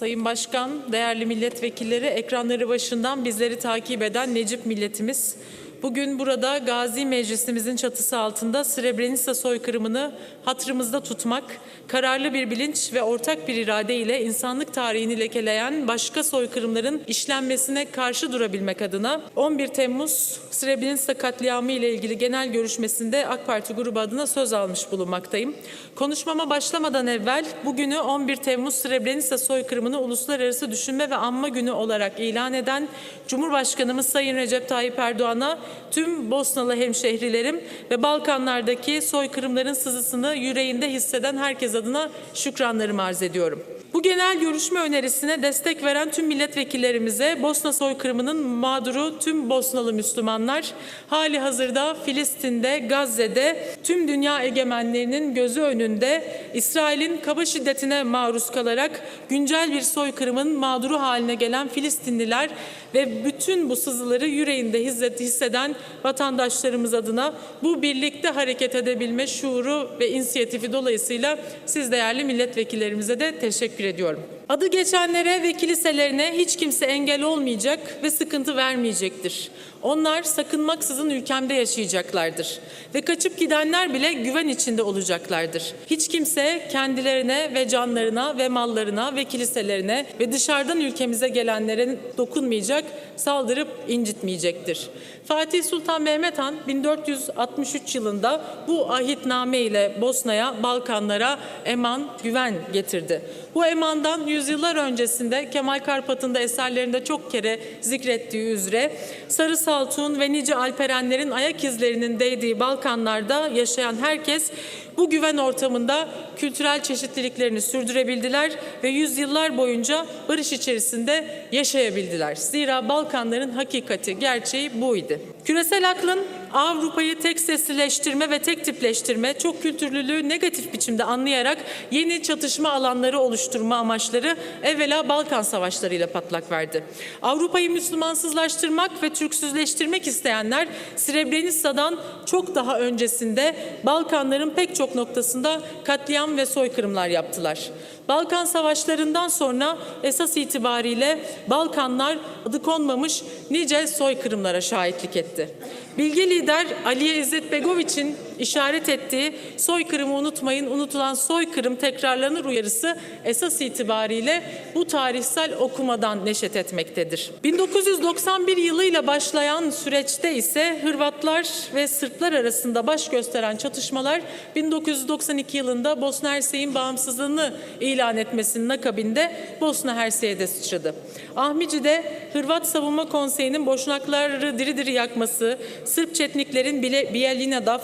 Sayın Başkan, değerli milletvekilleri, ekranları başından bizleri takip eden Necip milletimiz. Bugün burada Gazi Meclisimizin çatısı altında Srebrenica soykırımını hatırımızda tutmak, kararlı bir bilinç ve ortak bir irade ile insanlık tarihini lekeleyen başka soykırımların işlenmesine karşı durabilmek adına 11 Temmuz Srebrenica katliamı ile ilgili genel görüşmesinde AK Parti grubu adına söz almış bulunmaktayım. Konuşmama başlamadan evvel bugünü 11 Temmuz Srebrenica soykırımını uluslararası düşünme ve anma günü olarak ilan eden Cumhurbaşkanımız Sayın Recep Tayyip Erdoğan'a tüm Bosnalı hemşehrilerim ve Balkanlardaki soykırımların sızısını yüreğinde hisseden herkes adına şükranlarımı arz ediyorum. Bu genel görüşme önerisine destek veren tüm milletvekillerimize Bosna soykırımının mağduru tüm Bosnalı Müslümanlar hali hazırda Filistin'de, Gazze'de tüm dünya egemenlerinin gözü önünde İsrail'in kaba şiddetine maruz kalarak güncel bir soykırımın mağduru haline gelen Filistinliler ve bütün bu sızıları yüreğinde hisseden vatandaşlarımız adına bu birlikte hareket edebilme şuuru ve inisiyatifi dolayısıyla siz değerli milletvekillerimize de teşekkür ediyorum. Adı geçenlere ve kiliselerine hiç kimse engel olmayacak ve sıkıntı vermeyecektir. Onlar sakınmaksızın ülkemde yaşayacaklardır. Ve kaçıp gidenler bile güven içinde olacaklardır. Hiç kimse kendilerine ve canlarına ve mallarına ve kiliselerine ve dışarıdan ülkemize gelenlere dokunmayacak, saldırıp incitmeyecektir. Fatih Sultan Mehmet Han 1463 yılında bu ahitname ile Bosna'ya, Balkanlara eman, güven getirdi. Bu emandan yüzyıllar öncesinde Kemal Karpat'ın da eserlerinde çok kere zikrettiği üzere Sarı Saltuğun ve nice Alperenlerin ayak izlerinin değdiği Balkanlarda yaşayan herkes bu güven ortamında kültürel çeşitliliklerini sürdürebildiler ve yüzyıllar boyunca barış içerisinde yaşayabildiler. Zira Balkanların hakikati, gerçeği buydu. Küresel aklın Avrupa'yı tek seslileştirme ve tek tipleştirme, çok kültürlülüğü negatif biçimde anlayarak yeni çatışma alanları oluşturma amaçları evvela Balkan Savaşları ile patlak verdi. Avrupa'yı Müslümansızlaştırmak ve Türksüzleştirmek isteyenler Srebrenica'dan çok daha öncesinde Balkanların pek çok noktasında katliam ve soykırımlar yaptılar. Balkan Savaşları'ndan sonra esas itibariyle Balkanlar adı konmamış nice soykırımlara şahitlik etti. Bilge lider Aliye İzzet Begoviç'in işaret ettiği soykırımı unutmayın, unutulan soykırım tekrarlanır uyarısı esas itibariyle bu tarihsel okumadan neşet etmektedir. 1991 yılıyla başlayan süreçte ise Hırvatlar ve Sırplar arasında baş gösteren çatışmalar 1992 yılında Bosna Hersek'in bağımsızlığını ilan etmesinin akabinde Bosna Hersek'e de sıçradı. Ahmici'de Hırvat Savunma Konseyi'nin boşnakları diri diri yakması, Sırp Çetniklerin Bile- Bijeljina'da,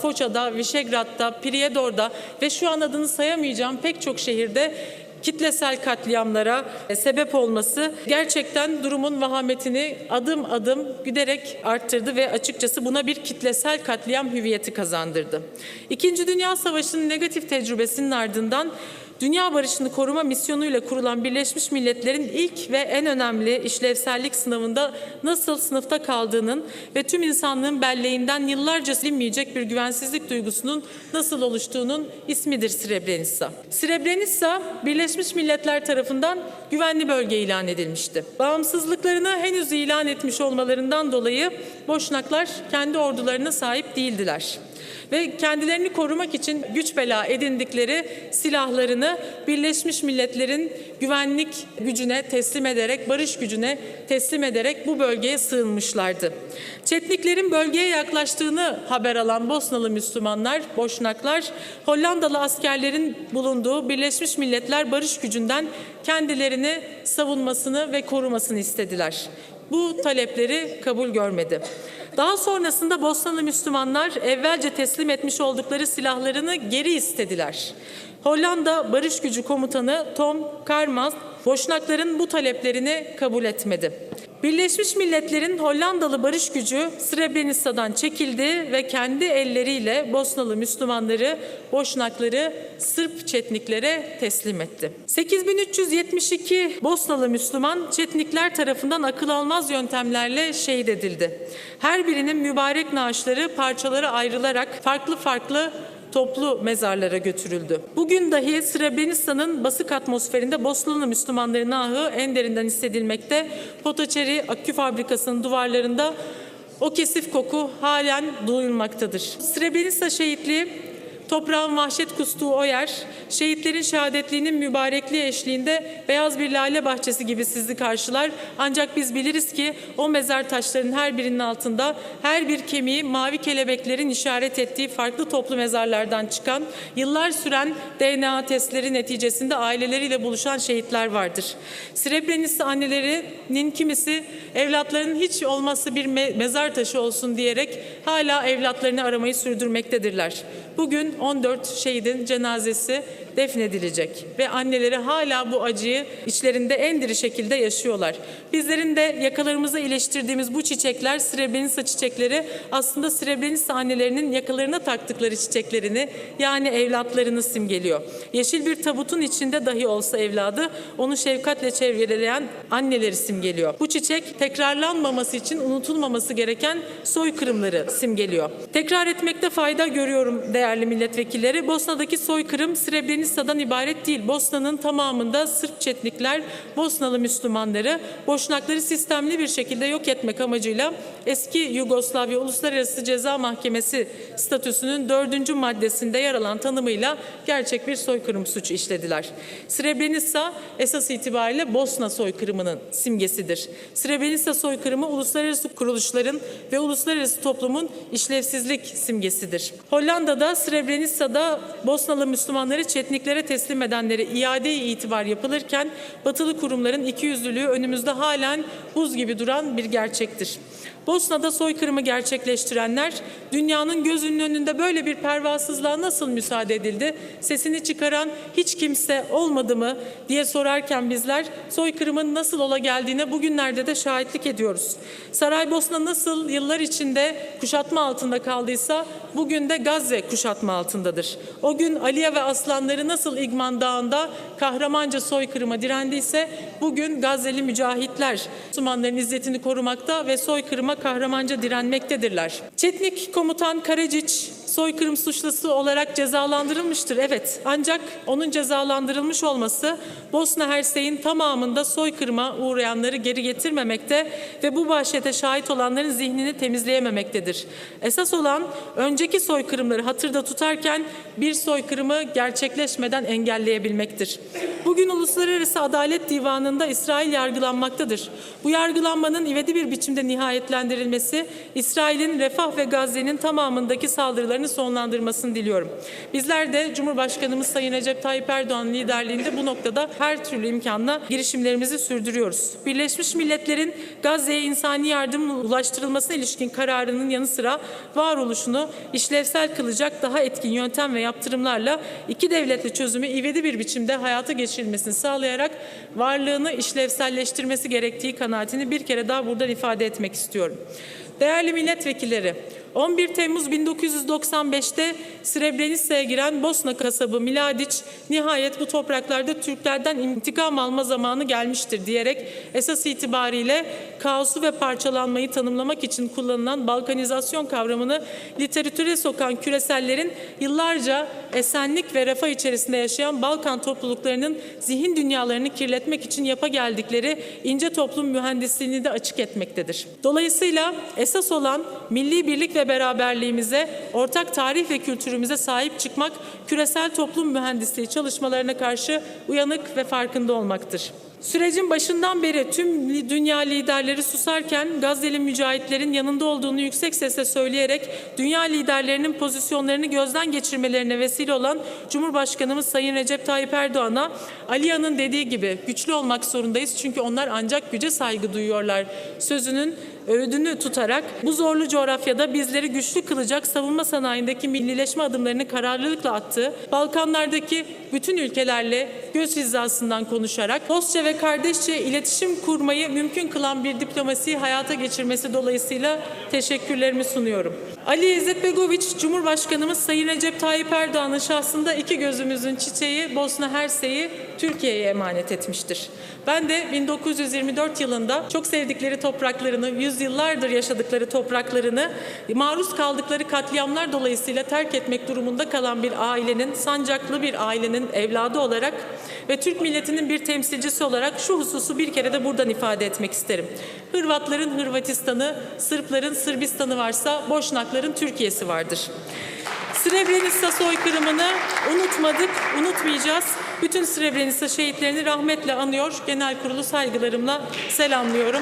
Foça'da, Višegrad'da, Prijedor'da ve şu an adını sayamayacağım pek çok şehirde kitlesel katliamlara e, sebep olması gerçekten durumun vahametini adım adım giderek arttırdı ve açıkçası buna bir kitlesel katliam hüviyeti kazandırdı. İkinci Dünya Savaşı'nın negatif tecrübesinin ardından Dünya barışını koruma misyonuyla kurulan Birleşmiş Milletler'in ilk ve en önemli işlevsellik sınavında nasıl sınıfta kaldığının ve tüm insanlığın belleğinden yıllarca silinmeyecek bir güvensizlik duygusunun nasıl oluştuğunun ismidir Srebrenica. Srebrenica, Birleşmiş Milletler tarafından güvenli bölge ilan edilmişti. Bağımsızlıklarını henüz ilan etmiş olmalarından dolayı Boşnaklar kendi ordularına sahip değildiler ve kendilerini korumak için güç bela edindikleri silahlarını Birleşmiş Milletler'in güvenlik gücüne teslim ederek, barış gücüne teslim ederek bu bölgeye sığınmışlardı. Çetniklerin bölgeye yaklaştığını haber alan Bosnalı Müslümanlar, Boşnaklar, Hollandalı askerlerin bulunduğu Birleşmiş Milletler barış gücünden kendilerini savunmasını ve korumasını istediler. Bu talepleri kabul görmedi. Daha sonrasında Bosnalı Müslümanlar evvelce teslim etmiş oldukları silahlarını geri istediler. Hollanda Barış Gücü Komutanı Tom Karmaz, Boşnakların bu taleplerini kabul etmedi. Birleşmiş Milletler'in Hollandalı barış gücü Srebrenica'dan çekildi ve kendi elleriyle Bosnalı Müslümanları, Boşnakları Sırp Çetniklere teslim etti. 8372 Bosnalı Müslüman Çetnikler tarafından akıl almaz yöntemlerle şehit edildi. Her birinin mübarek naaşları parçalara ayrılarak farklı farklı toplu mezarlara götürüldü. Bugün dahi Srebrenica'nın basık atmosferinde Bosnalı Müslümanların ahı en derinden hissedilmekte. Potaçeri Akü Fabrikası'nın duvarlarında o kesif koku halen duyulmaktadır. Srebrenica şehitliği Toprağın vahşet kustuğu o yer, şehitlerin şehadetliğinin mübarekliği eşliğinde beyaz bir lale bahçesi gibi sizi karşılar. Ancak biz biliriz ki o mezar taşlarının her birinin altında her bir kemiği mavi kelebeklerin işaret ettiği farklı toplu mezarlardan çıkan, yıllar süren DNA testleri neticesinde aileleriyle buluşan şehitler vardır. Srebrenica annelerinin kimisi evlatlarının hiç olmazsa bir me- mezar taşı olsun diyerek hala evlatlarını aramayı sürdürmektedirler. Bugün 14 şehidin cenazesi defnedilecek ve anneleri hala bu acıyı içlerinde en diri şekilde yaşıyorlar. Bizlerin de yakalarımıza iyileştirdiğimiz bu çiçekler Srebrenica çiçekleri aslında Srebrenica annelerinin yakalarına taktıkları çiçeklerini yani evlatlarını simgeliyor. Yeşil bir tabutun içinde dahi olsa evladı onu şefkatle çevreleyen anneleri simgeliyor. Bu çiçek tekrarlanmaması için unutulmaması gereken soykırımları simgeliyor. Tekrar etmekte fayda görüyorum değerli milletvekilleri. Bosna'daki soykırım Srebrenica'dan ibaret değil. Bosna'nın tamamında Sırp çetnikler Bosnalı Müslümanları Boşnakları sistemli bir şekilde yok etmek amacıyla eski Yugoslavya Uluslararası Ceza Mahkemesi statüsünün dördüncü maddesinde yer alan tanımıyla gerçek bir soykırım suçu işlediler. Srebrenica esas itibariyle Bosna soykırımının simgesidir. Srebrenica soykırımı uluslararası kuruluşların ve uluslararası toplumun işlevsizlik simgesidir. Hollanda'da Srebrenica'da Bosnalı Müslümanları Çetniklere teslim edenlere iade itibar yapılırken batılı kurumların ikiyüzlülüğü önümüzde halen buz gibi duran bir gerçektir. Bosna'da soykırımı gerçekleştirenler dünyanın gözünün önünde böyle bir pervasızlığa nasıl müsaade edildi? Sesini çıkaran hiç kimse olmadı mı diye sorarken bizler soykırımın nasıl ola geldiğine bugünlerde de şahitlik ediyoruz. Saraybosna nasıl yıllar içinde kuşatma altında kaldıysa bugün de Gazze kuşatma altındadır. O gün Aliye ve aslanları nasıl İgman Dağı'nda kahramanca soykırıma direndiyse bugün Gazze'li mücahitler Müslümanların izzetini korumakta ve soykırıma kahramanca direnmektedirler. Çetnik komutan Karacic soykırım suçlusu olarak cezalandırılmıştır. Evet ancak onun cezalandırılmış olması Bosna Hersey'in tamamında soykırıma uğrayanları geri getirmemekte ve bu vahşete şahit olanların zihnini temizleyememektedir. Esas olan önceki soykırımları hatırda tutarken bir soykırımı gerçekleşmeden engelleyebilmektir. Bugün Uluslararası Adalet Divanı'nda İsrail yargılanmaktadır. Bu yargılanmanın ivedi bir biçimde nihayetlendirilmesi, İsrail'in Refah ve Gazze'nin tamamındaki saldırılarını sonlandırmasını diliyorum. Bizler de Cumhurbaşkanımız Sayın Recep Tayyip Erdoğan liderliğinde bu noktada her türlü imkanla girişimlerimizi sürdürüyoruz. Birleşmiş Milletler'in Gazze'ye insani yardım ulaştırılmasına ilişkin kararının yanı sıra varoluşunu işlevsel kılacak daha etkin yöntem ve yaptırımlarla iki devletli çözümü ivedi bir biçimde hayata geçirilmesini sağlayarak varlığını işlevselleştirmesi gerektiği kanaatini bir kere daha buradan ifade etmek istiyorum. Değerli milletvekilleri, 11 Temmuz 1995'te Srebrenica'ya giren Bosna kasabı Miladic nihayet bu topraklarda Türklerden intikam alma zamanı gelmiştir diyerek esas itibariyle kaosu ve parçalanmayı tanımlamak için kullanılan balkanizasyon kavramını literatüre sokan küresellerin yıllarca esenlik ve refah içerisinde yaşayan Balkan topluluklarının zihin dünyalarını kirletmek için yapa geldikleri ince toplum mühendisliğini de açık etmektedir. Dolayısıyla esas olan milli birlik ve beraberliğimize, ortak tarih ve kültürümüze sahip çıkmak, küresel toplum mühendisliği çalışmalarına karşı uyanık ve farkında olmaktır. Sürecin başından beri tüm dünya liderleri susarken Gazze'li mücahitlerin yanında olduğunu yüksek sesle söyleyerek dünya liderlerinin pozisyonlarını gözden geçirmelerine vesile olan Cumhurbaşkanımız Sayın Recep Tayyip Erdoğan'a Aliya'nın dediği gibi güçlü olmak zorundayız çünkü onlar ancak güce saygı duyuyorlar sözünün öğüdünü tutarak bu zorlu coğrafyada bizleri güçlü kılacak savunma sanayindeki millileşme adımlarını kararlılıkla attı. Balkanlardaki bütün ülkelerle göz hizasından konuşarak dostça ve kardeşçe iletişim kurmayı mümkün kılan bir diplomasiyi hayata geçirmesi dolayısıyla teşekkürlerimi sunuyorum. Ali İzzet Begoviç, Cumhurbaşkanımız Sayın Recep Tayyip Erdoğan'ın şahsında iki gözümüzün çiçeği Bosna Hersey'i Türkiye'ye emanet etmiştir. Ben de 1924 yılında çok sevdikleri topraklarını, yüzyıllardır yaşadıkları topraklarını maruz kaldıkları katliamlar dolayısıyla terk etmek durumunda kalan bir ailenin, sancaklı bir ailenin evladı olarak ve Türk milletinin bir temsilcisi olarak şu hususu bir kere de buradan ifade etmek isterim. Hırvatların Hırvatistan'ı, Sırpların Sırbistan'ı varsa Boşnakların Türkiye'si vardır. Srebrenica soykırımını unutmadık, unutmayacağız. Bütün Srebrenica şehitlerini rahmetle anıyor. Genel kurulu saygılarımla selamlıyorum.